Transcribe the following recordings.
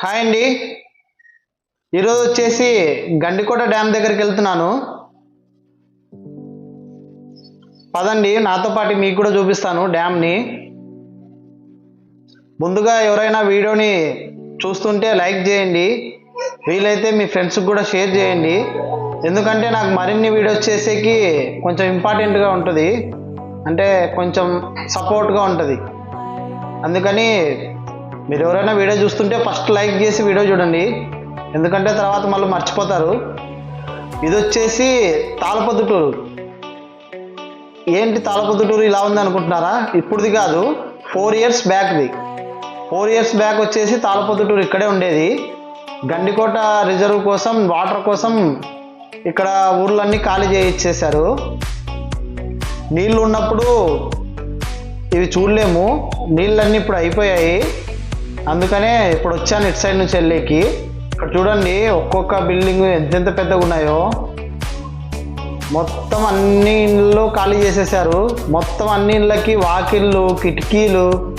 Hi అండి. ఈరోజు వచ్చేసి గండికోట డ్యామ్ దగ్గరికి వెళ్తున్నాను. పదండి నాతో పాటు మీకు కూడా చూపిస్తాను డ్యామ్ని. ముందుగా ఎవరైనా వీడియోని చూస్తుంటే లైక్ చేయండి. వీలైతే మీ ఫ్రెండ్స్కి కూడా షేర్ చేయండి. ఎందుకంటే నాకు మరిన్ని వీడియోస్ చేసేకి కొంచెం ఇంపార్టెంట్గా ఉంటుంది. అంటే కొంచెం సపోర్ట్గా ఉంటుంది. అందుకని మీరు ఎవరైనా వీడియో చూస్తుంటే ఫస్ట్ లైక్ చేసి వీడియో చూడండి. ఎందుకంటే తర్వాత మళ్ళీ మర్చిపోతారు. ఇది వచ్చేసి తాళపొద్దుటూరు ఏంటి తాళపొద్దుటూరు ఇలా ఉంది అనుకుంటున్నారా? ఇప్పుడుది కాదు ఫోర్ ఇయర్స్ బ్యాక్ది ఫోర్ ఇయర్స్ బ్యాక్ వచ్చేసి తాళపొద్దుటూరు ఇక్కడే ఉండేది. గండికోట రిజర్వ్ కోసం వాటర్ కోసం ఇక్కడ ఊర్లన్నీ ఖాళీ చేయించేశారు నీళ్ళు ఉన్నప్పుడు ఇవి చూడలేము. నీళ్ళన్నీ ఇప్పుడు అయిపోయాయి. అందుకనే ఇప్పుడు వచ్చాను ఇటు సైడ్ నుంచి వెళ్ళేకి. ఇక్కడ చూడండి ఒక్కొక్క బిల్డింగ్ ఎంతెంత పెద్దగా ఉన్నాయో. మొత్తం అన్ని ఇళ్ళు ఖాళీ చేసేసారు. మొత్తం అన్ని ఇళ్ళకి వాకిళ్ళు కిటికీలు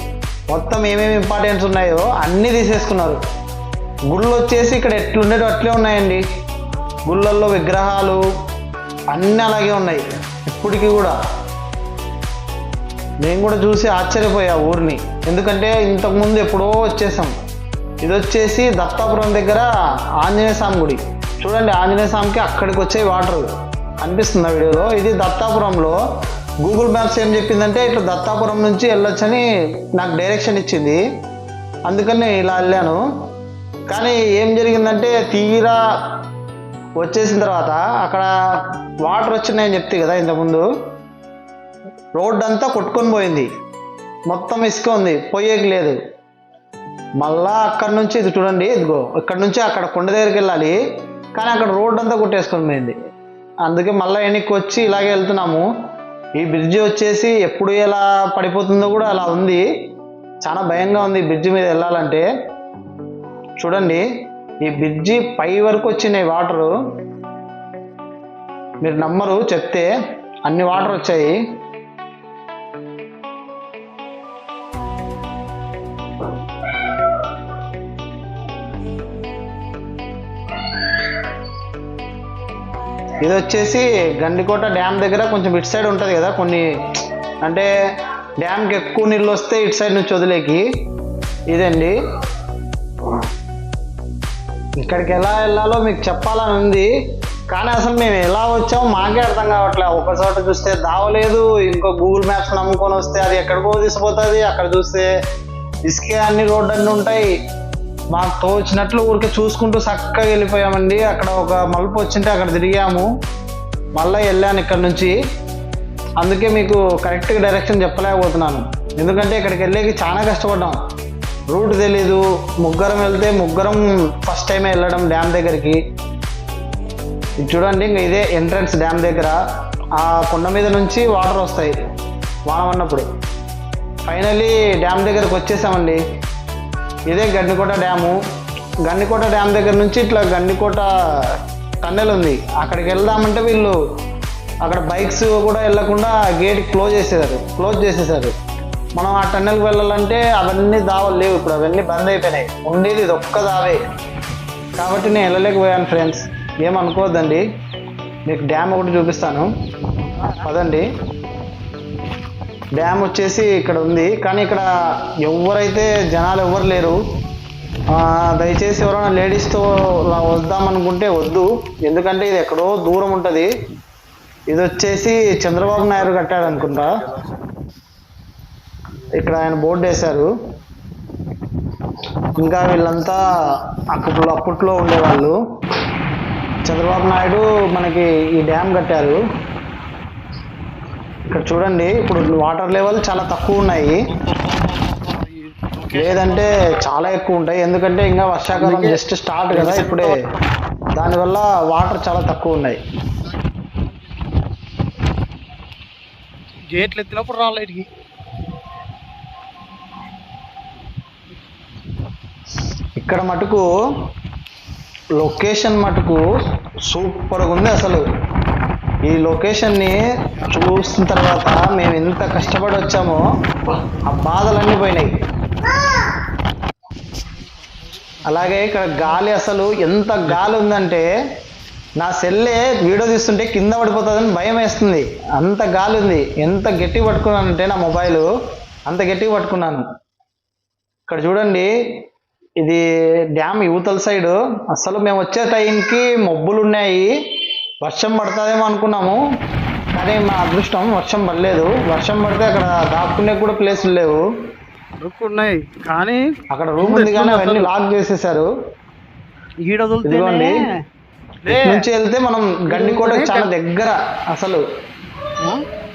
మొత్తం ఏమేమి ఇంపార్టెన్స్ ఉన్నాయో అన్నీ తీసేసుకున్నారు. గుళ్ళు వచ్చేసి ఇక్కడ ఎట్లుండేటో అట్లే ఉన్నాయండి. గుళ్ళల్లో విగ్రహాలు అన్నీ అలాగే ఉన్నాయి. ఇప్పటికీ కూడా. నేను కూడా చూసి ఆశ్చర్యపోయా ఊరిని. ఎందుకంటే ఇంతకుముందు ఎప్పుడో వచ్చేసాం. ఇది వచ్చేసి దత్తాపురం దగ్గర ఆంజనేయ స్వామి గుడి. చూడండి ఆంజనేయ స్వామికి అక్కడికి వచ్చే వాటర్ అనిపిస్తుంది ఆ వీడియోలో. ఇది దత్తాపురంలో గూగుల్ మ్యాప్స్ ఏం చెప్పిందంటే ఇట్లా దత్తాపురం నుంచి వెళ్ళొచ్చని నాకు డైరెక్షన్ ఇచ్చింది. అందుకని నేను ఇలా వెళ్ళాను. కానీ ఏం జరిగిందంటే తీరా వచ్చేసిన తర్వాత అక్కడ వాటర్ వచ్చినాయని చెప్తే కదా ఇంతకుముందు రోడ్ అంతా కొట్టుకొని పోయింది. మొత్తం ఇసుక ఉంది. పోయేకి లేదు. మళ్ళా అక్కడ నుంచి ఇది చూడండి ఇదిగో ఇక్కడ నుంచి అక్కడ కొండ దగ్గరికి వెళ్ళాలి. కానీ అక్కడ రోడ్ అంతా కొట్టేసుకొని పోయింది. అందుకే మళ్ళీ వెనక్కి వచ్చి ఇలాగే వెళ్తున్నాము. ఈ బ్రిడ్జి వచ్చేసి ఎప్పుడు ఎలా పడిపోతుందో కూడా అలా ఉంది. చాలా భయంగా ఉంది ఈ బ్రిడ్జి మీద వెళ్ళాలంటే. చూడండి ఈ బ్రిడ్జి పై వరకు వచ్చినాయి వాటరు. మీరు నమ్మరు చెప్తే అన్ని వాటర్ వచ్చాయి. ఇది వచ్చేసి గండికోట డ్యామ్ దగ్గర కొంచెం ఇటు సైడ్ ఉంటుంది కదా కొన్ని అంటే డ్యామ్కి ఎక్కువ నీళ్ళు వస్తే ఇటు సైడ్ నుంచి వదిలేకి. ఇదండి. ఇక్కడికి ఎలా వెళ్ళాలో మీకు చెప్పాలని ఉంది. కానీ అసలు మేము ఎలా వచ్చామో మాకే అర్థం కావట్లేదు ఒక చోట చూస్తే దావలేదు ఇంకో గూగుల్ మ్యాప్స్ నమ్ముకొని వస్తే అది ఎక్కడికో తీసుకుపోతుంది అక్కడ చూస్తే ఇసుకే అన్ని రోడ్డు అన్నీ ఉంటాయి. మాకు తోచినట్లు ఊరికే చూసుకుంటూ చక్కగా వెళ్ళిపోయామండి. అక్కడ ఒక మలుపు వచ్చింటే అక్కడ తిరిగాము. మళ్ళీ వెళ్ళాను ఇక్కడ నుంచి. అందుకే మీకు కరెక్ట్గా డైరెక్షన్ చెప్పలేకపోతున్నాను. ఎందుకంటే ఇక్కడికి వెళ్ళేకి చాలా కష్టపడ్డాం. రూట్ తెలీదు. ముగ్గురం వెళ్తే ముగ్గురం ఫస్ట్ టైమే వెళ్ళడం డ్యామ్ దగ్గరికి. ఇది చూడండి ఇంకా ఇదే ఎంట్రన్స్ డ్యామ్ దగ్గర. ఆ కొండ మీద నుంచి వాటర్ వస్తాయి. వాన ఉన్నప్పుడు ఫైనల్లీ డ్యామ్ దగ్గరకు వచ్చేసామండి. ఇదే గండికోట డ్యాము. గండికోట డ్యామ్ దగ్గర నుంచి ఇట్లా గండికోట టన్నెల్ ఉంది. అక్కడికి వెళ్దామంటే వీళ్ళు అక్కడ బైక్స్ కూడా వెళ్ళకుండా గేట్ క్లోజ్ చేసేసారు క్లోజ్ చేసేసారు మనం ఆ టన్నెల్కి వెళ్ళాలంటే అవన్నీ దావలు లేవు ఇప్పుడు. అవన్నీ బంద్ అయిపోయినాయి. ఉండేది ఇది ఒక్క దావే. కాబట్టి నేను వెళ్ళలేకపోయాను ఫ్రెండ్స్. ఏమనుకోవద్దండి. మీకు డ్యామ్ ఒకటి చూపిస్తాను. పదండి. డ్యామ్ వచ్చేసి ఇక్కడ ఉంది. కానీ ఇక్కడ ఎవరైతే జనాలు ఎవ్వరు లేరు దయచేసి ఎవరైనా లేడీస్తో వద్దామనుకుంటే వద్దు. ఎందుకంటే ఇది ఎక్కడో దూరం ఉంటుంది. ఇది వచ్చేసి చంద్రబాబు నాయుడు కట్టాడు అనుకుంటా. ఇక్కడ ఆయన బోర్డు వేశారు. ఇంకా వీళ్ళంతా అప్పట్లో అప్పట్లో ఉండేవాళ్ళు. చంద్రబాబు నాయుడు మనకి ఈ డ్యామ్ కట్టారు. ఇక్కడ చూడండి ఇప్పుడు వాటర్ లెవెల్ చాలా తక్కువ ఉన్నాయి. లేదంటే చాలా ఎక్కువ ఉంటాయి. ఎందుకంటే ఇంకా వర్షాకాలం జస్ట్ స్టార్ట్ కదా ఇప్పుడే. దానివల్ల వాటర్ చాలా తక్కువ ఉన్నాయి. గేట్లు ఎత్తినప్పుడు రాలే ఇటుకి ఇక్కడ మటుకు లొకేషన్ మటుకు సూపర్గా ఉంది అసలు. ఈ లొకేషన్ని చూసిన తర్వాత మేము ఎంత కష్టపడి వచ్చామో ఆ బాధలన్నీ పోయినాయి. అలాగే ఇక్కడ గాలి అసలు ఎంత గాలి ఉందంటే నా సెల్లే వీడియో తీస్తుంటే కింద పడిపోతుందని భయం వేస్తుంది. అంత గాలి ఉంది. ఎంత గట్టి పట్టుకున్నానంటే నా మొబైల్ అంత గట్టిగా పట్టుకున్నాను. ఇక్కడ చూడండి ఇది డ్యామ్ యువతల సైడ్. అసలు మేము వచ్చే టైంకి మబ్బులు ఉన్నాయి వర్షం పడుతుందేమో అనుకున్నాము కానీ మా అదృష్టం వర్షం పడలేదు. వర్షం పడితే అక్కడ దాక్కునే కూడా ప్లేసులు లేవు. ఉన్నాయి కానీ అక్కడ రూమ్ ఉంది కానీ అవన్నీ లాక్ చేసేసారు. నుంచి వెళ్తే మనం గండికోట చాలా దగ్గర అసలు.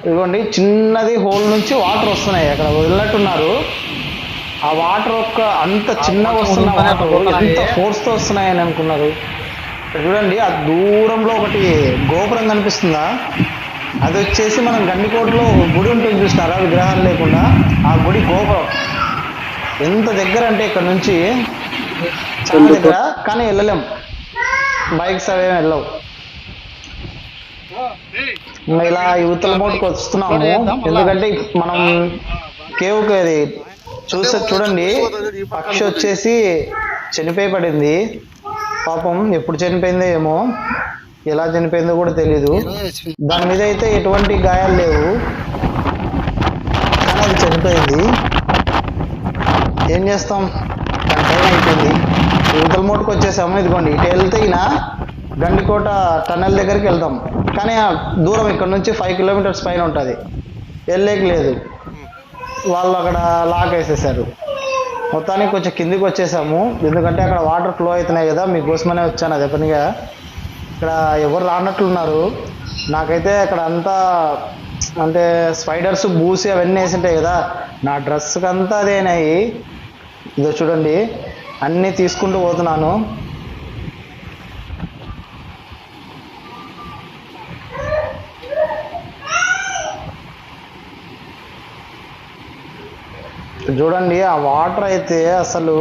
ఇదిగోండి చిన్నది హోల్ నుంచి వాటర్ వస్తున్నాయి అక్కడ వదిలినట్టున్నారు. ఆ వాటర్ ఒక్క అంత చిన్నగా వస్తున్న వాటర్ ఎంత ఫోర్స్తో వస్తున్నాయని అనుకున్నారు. చూడండి ఆ దూరంలో ఒకటి గోపురం కనిపిస్తుందా? అది వచ్చేసి మనం గండికోటలో గుడి ఉంటుంది చూసినారా? విగ్రహాలు లేకుండా. ఆ గుడి గోపురం. ఎంత దగ్గర అంటే ఇక్కడ నుంచి చాలా దగ్గర కానీ వెళ్ళలేం. బైక్స్ అవేం వెళ్ళవు. ఇలా యువతల మోటుకు వస్తున్నాము. ఎందుకంటే మనం కేవ్కి అది చూసే చూడండి పక్షి వచ్చేసి చనిపోయి పడింది. పాపం ఎప్పుడు చనిపోయిందో ఏమో ఎలా చనిపోయిందో కూడా తెలీదు. దాని మీద అయితే ఎటువంటి గాయాలు లేవు. కానీ అది చనిపోయింది. ఏం చేస్తాం? దాని టైం అయిపోయింది. యువతల మూటకు వచ్చేసాము. ఇదిగోండి ఇటు వెళ్తే ఈయన గండికోట టన్నెల్ దగ్గరికి వెళ్తాం కానీ దూరం ఇక్కడ నుంచి ఫైవ్ కిలోమీటర్స్ పైన ఉంటుంది. వెళ్ళేకి లేదు. వాళ్ళు అక్కడ లాక్ వేసేసారు. మొత్తానికి కొంచెం కిందికి వచ్చేసాము. ఎందుకంటే అక్కడ వాటర్ ఫ్లో అవుతున్నాయి కదా మీకోసమనే వచ్చాను అదే పనిగా. ఇక్కడ ఎవరు రానట్లున్నారు నాకైతే అక్కడ అంతా అంటే స్పైడర్స్ బూసి అవన్నీ వేసి ఉంటాయి కదా. నా డ్రెస్కి అంతా అదేనాయి ఇదో చూడండి. అన్నీ తీసుకుంటూ పోతున్నాను. చూడండి ఆ వాటర్ అయితే అసలు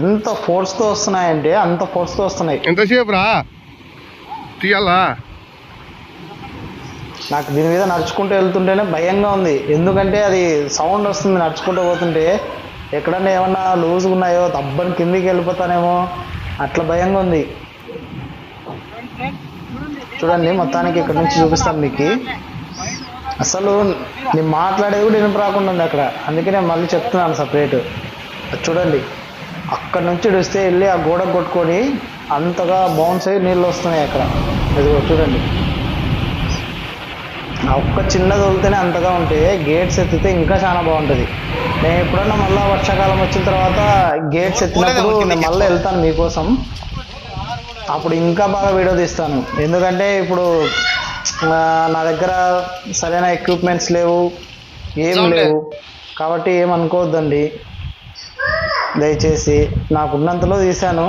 ఎంత ఫోర్స్తో వస్తున్నాయంటే అంత ఫోర్స్తో వస్తున్నాయి. ఎంతసేపు రా తీయాలా? నాకు దీని మీద నడుచుకుంటూ వెళ్తుంటేనే భయంగా ఉంది. ఎందుకంటే అది సౌండ్ వస్తుంది నడుచుకుంటూ పోతుంటే. ఎక్కడన్నా ఏమన్నా లూజ్గా ఉన్నాయో దబ్బని కిందికి వెళ్ళిపోతానేమో అట్లా భయంగా ఉంది. చూడండి మొత్తానికి ఇక్కడ నుంచి చూపిస్తాను మీకు. అసలు నేను మాట్లాడేది కూడా వినిపి రాకుండా ఉంది అక్కడ. అందుకే నేను మళ్ళీ చెప్తున్నాను సపరేట్. చూడండి అక్కడ నుంచి వస్తే వెళ్ళి ఆ గోడ కొట్టుకొని అంతగా బౌన్స్ అయ్యి నీళ్ళు వస్తున్నాయి అక్కడ. ఇదిగో చూడండి. ఆ ఒక్క చిన్నది వదిలితేనే అంతగా ఉంటే గేట్స్ ఎత్తితే ఇంకా చాలా బాగుంటుంది. నేను ఎప్పుడన్నా మళ్ళీ వర్షాకాలం వచ్చిన తర్వాత గేట్స్ ఎత్తినప్పుడు నేను మళ్ళీ వెళ్తాను మీకోసం. అప్పుడు ఇంకా బాగా వీడియో తీస్తాను. ఎందుకంటే ఇప్పుడు నా దగ్గర సరైన ఎక్విప్మెంట్స్ లేవు ఏం లేవు. కాబట్టి ఏమనుకోవద్దండి దయచేసి నాకు ఉన్నంతలో తీశాను.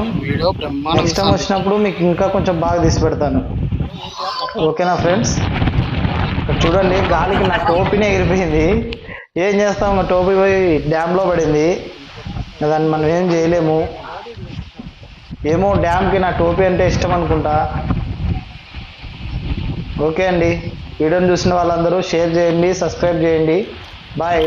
నెక్స్ట్ టైం వచ్చినప్పుడు మీకు ఇంకా కొంచెం బాగా తీసి పెడతాను. ఓకేనా ఫ్రెండ్స్? చూడండి గాలికి నా టోపీనే ఎగిరిపోయింది. ఏం చేస్తాం? మా టోపీ పోయి డ్యామ్లో పడింది. దాన్ని మనం ఏం చేయలేము. ఏమో డ్యామ్కి నా టోపీ అంటే ఇష్టం అనుకుంటా. ఓకే అండి. వీడియోని చూసిన వాళ్ళందరూ షేర్ చేయండి సబ్స్క్రైబ్ చేయండి. బాయ్.